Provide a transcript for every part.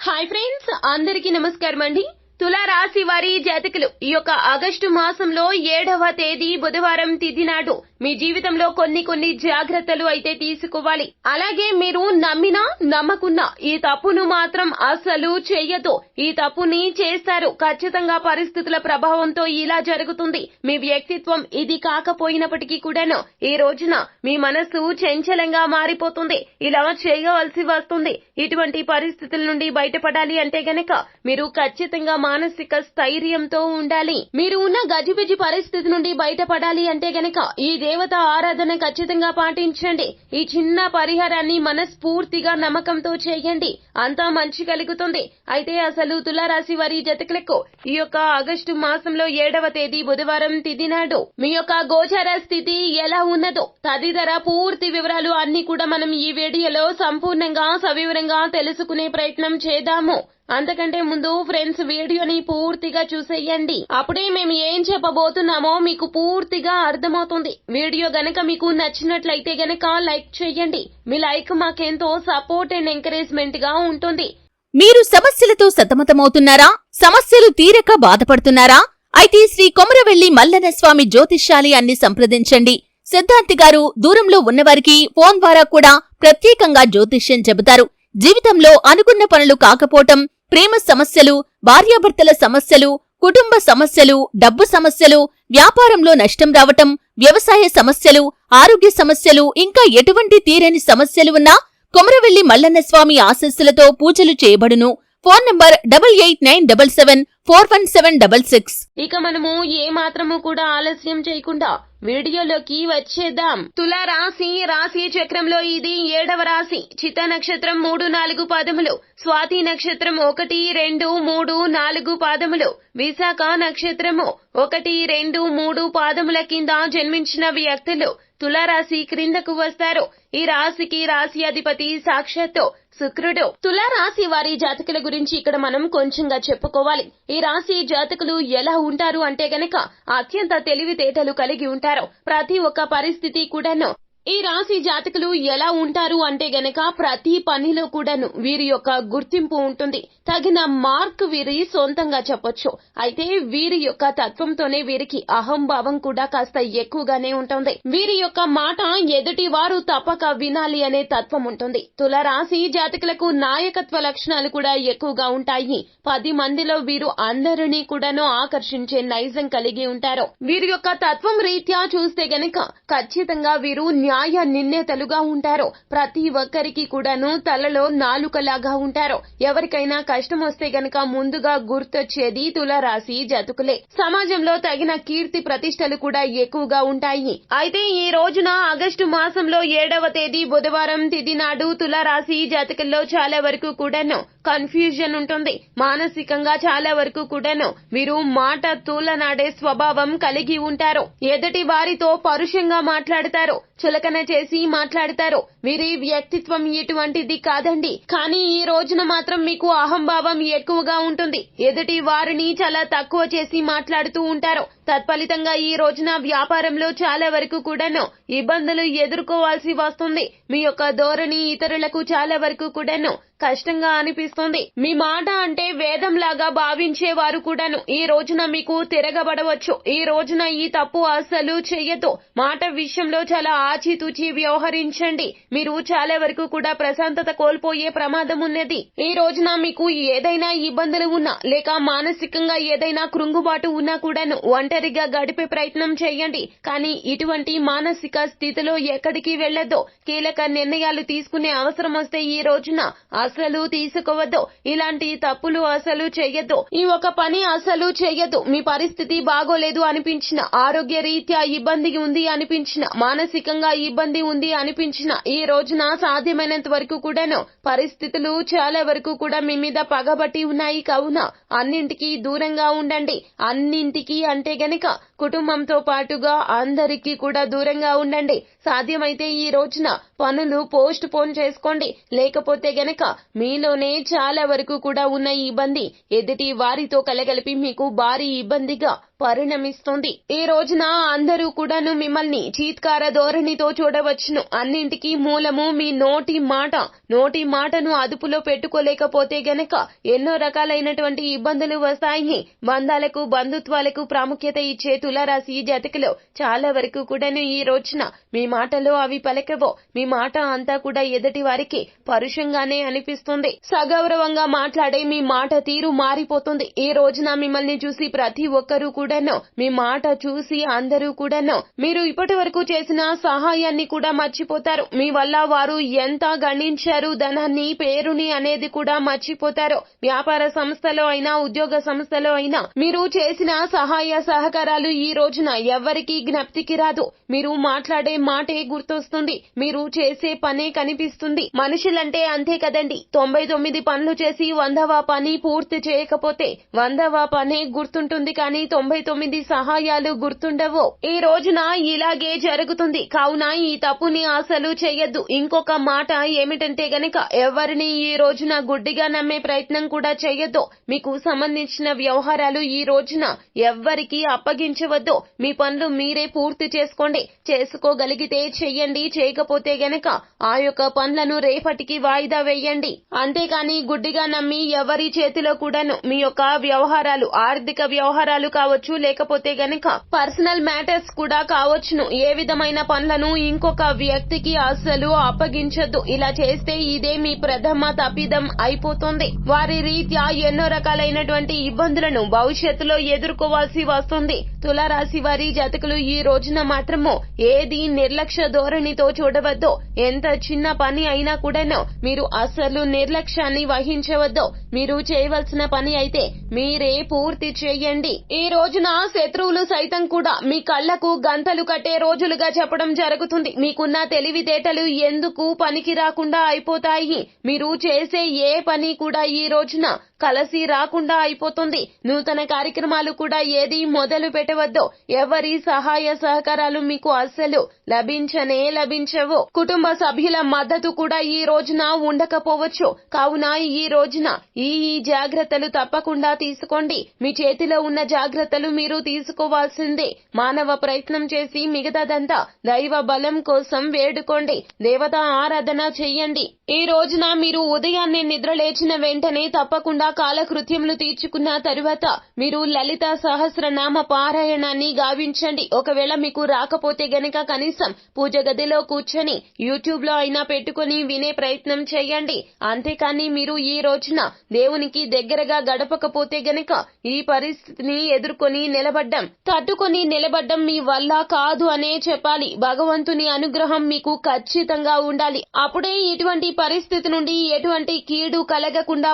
Hi friends అందరికీ నమస్కారం అండి. తులారాశి వారి జాతకులు ఈ యొక్క ఆగస్టు మాసంలో ఏడవ తేదీ బుధవారం తిథి నాడు మీ జీవితంలో కొన్ని కొన్ని జాగ్రత్తలు అయితే తీసుకోవాలి. అలాగే మీరు నమ్మినా నమ్మకున్నా ఈ తప్పును మాత్రం అసలు చెయ్యదు ఈ తప్పుని చేస్తారు. ఖచ్చితంగా పరిస్థితుల ప్రభావంతో ఇలా జరుగుతుంది. మీ వ్యక్తిత్వం ఇది కాకపోయినప్పటికీ కూడాను ఈ రోజున మీ మనస్సు చంచలంగా మారిపోతుంది. ఇలా చేయవలసి వస్తుంది. ఇటువంటి పరిస్థితుల నుండి బయటపడాలి అంటే గనక మీరు ఖచ్చితంగా మానసిక స్థైర్యంతో ఉండాలి. మీరు ఉన్న గజిబిజి పరిస్థితి నుండి బయటపడాలి అంటే గనక ఈ దేవత ఆరాధన ఖచ్చితంగా పాటించండి. ఈ చిన్న పరిహారాన్ని మనస్ఫూర్తిగా నమ్మకంతో చేయండి. అంతా మంచి కలుగుతుంది. అయితే అసలు తులారాశి వారి జతకులకు ఈ యొక్క ఆగస్టు మాసంలో ఏడవ తేదీ బుధవారం తిథి నాడు మీ యొక్క గోచార స్థితి ఎలా ఉన్నదో తదితర పూర్తి వివరాలు అన్ని కూడా మనం ఈ వీడియోలో సంపూర్ణంగా సవివరంగా తెలుసుకునే ప్రయత్నం చేద్దాము. అంతకంటే ముందు ఫ్రెండ్స్ వీడియోని పూర్తిగా చూసేయండి. అప్పుడే మేము ఏం చెప్పబోతున్నామో మీకు పూర్తిగా అర్థమవుతుంది. వీడియో గనక మీకు నచ్చినట్లయితే గనక లైక్ చేయండి. మీ లైక్ మాకెంతో సపోర్ట్ అండ్ ఎంకరేజ్మెంట్గా ఉంటుంది. మీరు సమస్యలతో సతమతమవుతున్నారా? సమస్యలు తీరక బాధపడుతున్నారా? అయితే శ్రీ కొమరవెల్లి మల్లన స్వామి జ్యోతిష్యాలయాన్ని సంప్రదించండి. సిద్ధాంతి గారు దూరంలో ఉన్నవారికి ఫోన్ ద్వారా కూడా ప్రత్యేకంగా జ్యోతిష్యం చెబుతారు. జీవితంలో అనుకున్న పనులు కాకపోవటం ప్రేమ సమస్యలు భార్యాభర్తల సమస్యలు కుటుంబ సమస్యలు డబ్బు సమస్యలు వ్యాపారంలో నష్టం రావటం వ్యవసాయ సమస్యలు ఆరోగ్య సమస్యలు ఇంకా ఎటువంటి తీరని సమస్యలు ఉన్నా కొమరవెల్లి మల్లన్న స్వామి ఆశస్సులతో పూజలు చేయబడును. Phone number double eight nine double seven four one seven double six. ఇక మనము ఏ మాత్రము కూడా ఆలస్యం చేయకుండా వీడియోలోకి వచ్చేద్దాం. తులా రాశి రాశి చక్రంలో ఇది ఏడవ రాశి. చిత్త నక్షత్రం మూడు నాలుగు పాదములు. స్వాతి నక్షత్రం ఒకటి రెండు మూడు నాలుగు పాదములు. విశాఖ నక్షత్రము ఒకటి రెండు మూడు పాదముల కింద జన్మించిన వ్యక్తులు తులారాశి క్రిందకు వస్తారు. ఈ రాశికి రాశి అధిపతి సాక్షాత్తు శుక్రుడు. తులారాశి వారి జాతకుల గురించి ఇక్కడ మనం కొంచెంగా చెప్పుకోవాలి. ఈ రాశి జాతకులు ఎలా ఉంటారు అంటే గనక అత్యంత తెలివితేటలు కలిగి ఉంటారు. ప్రతి ఒక్క పరిస్థితి కూడాను ఈ రాశి జాతకులు ఎలా ఉంటారు అంటే గనక ప్రతి పనిలో కూడాను వీరి యొక్క గుర్తింపు ఉంటుంది. తగిన మార్క్ వీరి సొంతంగా చెప్పొచ్చు. అయితే వీరి యొక్క తత్వంతోనే వీరికి అహంభావం కూడా కాస్త ఎక్కువగానే ఉంటుంది. వీరి యొక్క మాట ఎదుటి వారు తప్పక వినాలి అనే తత్వం ఉంటుంది. తుల రాశి జాతకులకు నాయకత్వ లక్షణాలు కూడా ఎక్కువగా ఉంటాయి. పది మందిలో వీరు అందరినీ కూడాను ఆకర్షించే నైజం కలిగి ఉంటారు. వీరి యొక్క తత్వం రీత్యా చూస్తే గనక ఖచ్చితంగా వీరు న్యాయ నిర్ణేతలుగా ఉంటారు. ప్రతి ఒక్కరికి కూడాను తలలో నాలుకలాగా ఉంటారు. ఎవరికైనా కష్టం వస్తే గనక ముందుగా గుర్తొచ్చేది తులరాశి జతుకులే. సమాజంలో తగిన కీర్తి ప్రతిష్టలు కూడా ఎక్కువగా ఉంటాయి. అయితే ఈ రోజున ఆగస్టు మాసంలో ఏడవ తేదీ బుధవారం తిది నాడు తులరాశి జాతకుల్లో చాలా వరకు కూడాను కన్ఫ్యూజన్ ఉంటుంది. మానసికంగా చాలా వరకు కూడాను మీరు మాట తూలనాడే స్వభావం కలిగి ఉంటారు. ఎదుటి వారితో పరుషంగా మాట్లాడతారు. చులకన చేసి మాట్లాడతారు. వీరి వ్యక్తిత్వం ఇటువంటిది కాదండి. కానీ ఈ రోజున మాత్రం మీకు అహంభావం ఎక్కువగా ఉంటుంది. ఎదుటి వారిని చాలా తక్కువ చేసి మాట్లాడుతూ ఉంటారు. తత్ఫలితంగా ఈ రోజున వ్యాపారంలో చాలా వరకు కూడాను ఇబ్బందులు ఎదుర్కోవాల్సి వస్తుంది. మీ యొక్క ధోరణి ఇతరులకు చాలా వరకు కూడాను కష్టంగా అనిపిస్తుంది. మీ మాట అంటే వేదం లాగా భావించే వారు కూడాను. ఈ రోజున మీకు తిరగబడవచ్చు. ఈ రోజున ఈ తప్పు అస్సలు చెయ్యదు మాట విషయంలో చాలా ఆచితూచి వ్యవహరించండి. మీరు చాలా వరకు కూడా ప్రశాంతత కోల్పోయే ప్రమాదం ఉన్నది. ఈ రోజున మీకు ఏదైనా ఇబ్బందులు ఉన్నా లేక మానసికంగా ఏదైనా కృంగుబాటు ఉన్నా కూడాను ఒంటరిగా గడిపే ప్రయత్నం చేయండి కానీ ఇటువంటి మానసిక స్థితిలో ఎక్కడికి వెళ్ళొద్దు కీలక నిర్ణయాలు తీసుకునే అవసరం వస్తే ఈ రోజున అసలు తీసుకోవద్దు. ఇలాంటి తప్పులు అసలు చేయొద్దు ఈ ఒక పని అసలు చేయొద్దు మీ పరిస్థితి బాగోలేదు అనిపించిన ఆరోగ్య రీత్యా ఇబ్బంది ఉంది అనిపించిన మానసికంగా ఇబ్బంది ఉంది అనిపించిన ఈ రోజున సాధ్యమైనంత వరకు కూడాను పరిస్థితులు చాలా వరకు కూడా మీ మీద పగబట్టి ఉన్నాయి. కావున అన్నింటికీ దూరంగా ఉండండి. అన్నింటికీ అంటే గనక కుటుంబంతో పాటుగా అందరికీ కూడా దూరంగా ఉండండి. సాధ్యమైతే ఈ రోజున పనులు పోస్ట్ పోన్ చేసుకోండి. లేకపోతే గనక మీలోనే చాలా వరకు కూడా ఉన్న ఈ ఇబ్బంది. ఎదుటి వారితో కలగలిపి మీకు భారీ ఇబ్బందిగా పరిణమిస్తుంది. ఈ రోజున అందరూ కూడాను మిమ్మల్ని చీత్కార ధోరణితో చూడవచ్చును. అన్నింటికీ మూలము మీ నోటి మాట. నోటి మాటను అదుపులో పెట్టుకోలేకపోతే గనక ఎన్నో రకాలైనటువంటి ఇబ్బందులు వస్తాయి. బంధాలకు బంధుత్వాలకు ప్రాముఖ్యత ఇచ్చే తులారాశి జాతకులు చాలా వరకు కూడాను ఈ రోజున మీ మాటలో అవి పలకవో. మీ మాట అంతా కూడా ఎదుటి వారికి పరుషంగానే అనిపిస్తుంది. సగౌరవంగా మాట్లాడే మీ మాట తీరు మారిపోతుంది. ఈ రోజున మిమ్మల్ని చూసి ప్రతి ఒక్కరూ కూడాను మీ మాట చూసి అందరూ కూడాను మీరు ఇప్పటి వరకు చేసిన సహాయాన్ని కూడా మర్చిపోతారు. మీ వల్ల వారు ఎంత గణించారు ధనాన్ని పేరుని అనేది కూడా మర్చిపోతారు. వ్యాపార సంస్థలో అయినా ఉద్యోగ సంస్థలో అయినా మీరు చేసిన సహాయ సహకారాలు ఈ రోజున ఎవరికి జ్ఞప్తికి రాదు. మీరు మాట్లాడే మాటే గుర్తొస్తుంది. మీరు చేసే పనే కనిపిస్తుంది. మనుషులంటే అంతే కదండి. తొంభై తొమ్మిది పనులు చేసి వందవ పని పూర్తి చేయకపోతే వందవ పనే గుర్తుంటుంది కానీ తొంభై తొమ్మిది సహాయాలు గుర్తుండవు. ఈ రోజున ఇలాగే జరుగుతుంది. కావున ఈ తప్పుని అసలు చేయొద్దు. ఇంకొక మాట ఏమిటంటే గనక ఎవరిని ఈ రోజున గుడ్డిగా నమ్మే ప్రయత్నం కూడా చేయొద్దు. మీకు సంబంధించిన వ్యవహారాలు ఈ రోజున ఎవ్వరికి అప్పగించవద్దు. మీ పనులు మీరే పూర్తి చేసుకోండి. చేసుకోగలిగితే చెయ్యండి. చేయకపోతే గనక ఆ యొక్క పనులను రేపటికి వాయిదా వేయండి. అంతేకాని గుడ్డిగా నమ్మి ఎవరి చేతిలో కూడాను మీ యొక్క వ్యవహారాలు ఆర్థిక వ్యవహారాలు కావచ్చు లేకపోతే గనక పర్సనల్ మ్యాటర్స్ కూడా కావచ్చును. ఏ విధమైన పనులను ఇంకొక వ్యక్తికి అసలు అప్పగించొద్దు. ఇలా చేస్తే ఇదే మీ ప్రథమ తప్పిదం అయిపోతుంది. వారి రీత్యా ఎన్నో రకాలైనటువంటి ఇబ్బందులను భవిష్యత్తులో ఎదుర్కోవాల్సి వస్తుంది. తులారాశి వారి జాతకులు ఈ రోజున మాత్రము ఏది నిర్లక్ష్య ధోరణితో చూడవద్దు. ఎంత చిన్న పని అయినా కూడాను మీరు అసలు నిర్లక్ష్యాన్ని వహించవద్దు. మీరు చేయవలసిన పని అయితే మీరే పూర్తి చేయండి. ఈ రోజు రోజున శత్రువులు సైతం కూడా మీ కళ్ళకు గంతలు కట్టే రోజులుగా చెప్పడం జరుగుతుంది. మీకున్న తెలివితేటలు ఎందుకు పనికి రాకుండా అయిపోతాయి? మీరు చేసే ఏ పని కూడా ఈ రోజున కలసి రాకుండా అయిపోతుంది. నూతన కార్యక్రమాలు కూడా ఏది మొదలు పెట్టవద్దు. ఎవరి సహాయ సహకారాలు మీకు అస్సలు లభించనే లభించవు. కుటుంబ సభ్యుల మద్దతు కూడా ఈ రోజున ఉండకపోవచ్చు. కావున ఈ రోజున ఈ ఈ జాగ్రత్తలు తప్పకుండా తీసుకోండి. మీ చేతిలో ఉన్న జాగ్రత్తలు మీరు తీసుకోవాల్సిందే. మానవ ప్రయత్నం చేసి మిగతాదంతా దైవ బలం కోసం వేడుకోండి. దేవత ఆరాధన చెయ్యండి ఈ రోజున మీరు ఉదయాన్నే నిద్ర లేచిన వెంటనే తప్పకుండా కాలకృత్యములు తీర్చుకున్న తరువాత మీరు లలిత సహస్రనామ పారాయణాన్ని గావించండి. ఒకవేళ మీకు రాకపోతే గనక కనీసం పూజ గదిలో కూర్చొని యూట్యూబ్లో అయినా పెట్టుకుని వినే ప్రయత్నం చేయండి. అంతేకాని మీరు ఈ రోజున దేవునికి దగ్గరగా గడపకపోతే గనక ఈ పరిస్థితిని ఎదుర్కొని నిలబడ్డం తట్టుకొని నిలబడ్డం మీ వల్ల కాదు అనే చెప్పాలి. భగవంతుని అనుగ్రహం మీకు ఖచ్చితంగా ఉండాలి. అప్పుడే ఇటువంటి పరిస్థితి నుండి ఎటువంటి కీడు కలగకుండా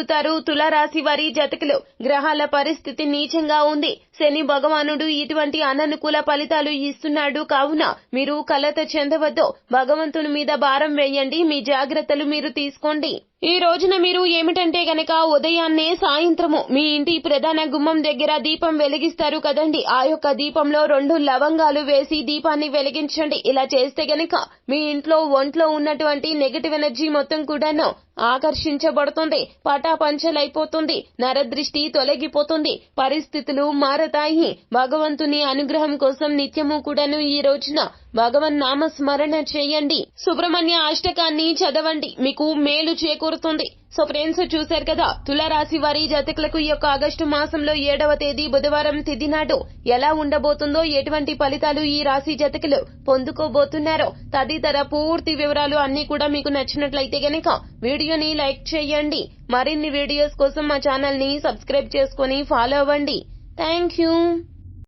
బయటపడగలుగుతారు తులారాశి వారి జతకులు గ్రహాల పరిస్థితి నీచంగా ఉంది. శని భగవానుడు ఇటువంటి అననుకూల ఫలితాలు ఇస్తున్నాడు. కావున మీరు కలత చెందవద్దు. భగవంతుని మీద భారం వేయండి. మీ జాగ్రత్తలు మీరు తీసుకోండి. ఈ రోజున మీరు ఏమిటంటే గనక ఉదయాన్నే సాయంత్రము మీ ఇంటి ప్రధాన గుమ్మం దగ్గర దీపం వెలిగిస్తారు కదండి. ఆ యొక్క దీపంలో రెండు లవంగాలు వేసి దీపాన్ని వెలిగించండి. ఇలా చేస్తే గనక మీ ఇంట్లో ఒంట్లో ఉన్నటువంటి నెగటివ్ ఎనర్జీ మొత్తం కూడాను ఆకర్షించబడుతుంది. పటాపంచలైపోతుంది. నరదృష్టి తొలగిపోతుంది. పరిస్థితులు మార మారతాయి భగవంతుని అనుగ్రహం కోసం నిత్యము కూడాను ఈ రోజున భగవన్ నామ స్మరణ చేయండి. సుబ్రహ్మణ్య అష్టకాన్ని చదవండి. మీకు మేలు చేకూరుతుంది. సో ఫ్రెండ్స్ చూశారు కదా తులారాశి వారి జాతకులకు ఈ యొక్క ఆగస్టు మాసంలో ఏడవ తేదీ బుధవారం తిథి నాడు ఎలా ఉండబోతుందో ఎటువంటి ఫలితాలు ఈ రాశి జాతకులు పొందుకోబోతున్నారో తదితర పూర్తి వివరాలు అన్ని కూడా మీకు నచ్చినట్లయితే గనక వీడియోని లైక్ చేయండి. మరిన్ని వీడియోస్ కోసం మా ఛానల్ని సబ్స్క్రైబ్ చేసుకుని ఫాలో అవ్వండి. Thank you.